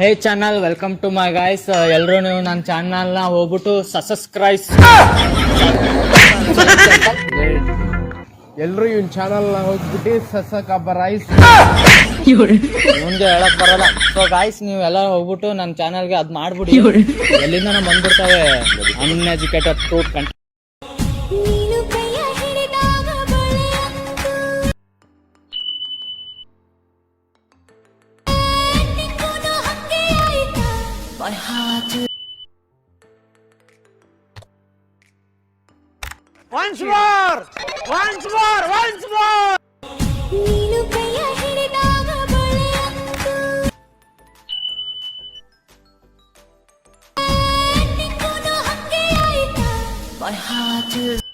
Hey channel welcome to my guys ಎಲ್ಲರೂ ನೀವು ನನ್ನ ಚಾನಲ್ನ ಹೋಗ್ಬಿಟ್ಟು ಸಬ್ಸ್ಕ್ರೈಬ್ ಎಲ್ರು ಇವ್ನ ಚಾನಲ್ ಹೋಗ್ಬಿಟ್ಟು ಸಸಕ ರೈಸ್ ಮುಂದೆ ಹೇಳಕ್ ಬರಲ್ಲ. ಸೊ ಗಾಯ್ಸ್ ನೀವು ಎಲ್ಲ ಹೋಗ್ಬಿಟ್ಟು ನನ್ನ ಚಾನಲ್ಗೆ ಅದ್ ಮಾಡ್ಬಿಡಿ. ಎಲ್ಲಿಂದ ಬಂದ್ಬಿಡ್ತಾವೆ. ಅನ್ಎಜುಕೇಟೆಡ್ ಫ್ರೂಟ್ ಕಂಟ my heart to once more! Once more! Once more! My heart is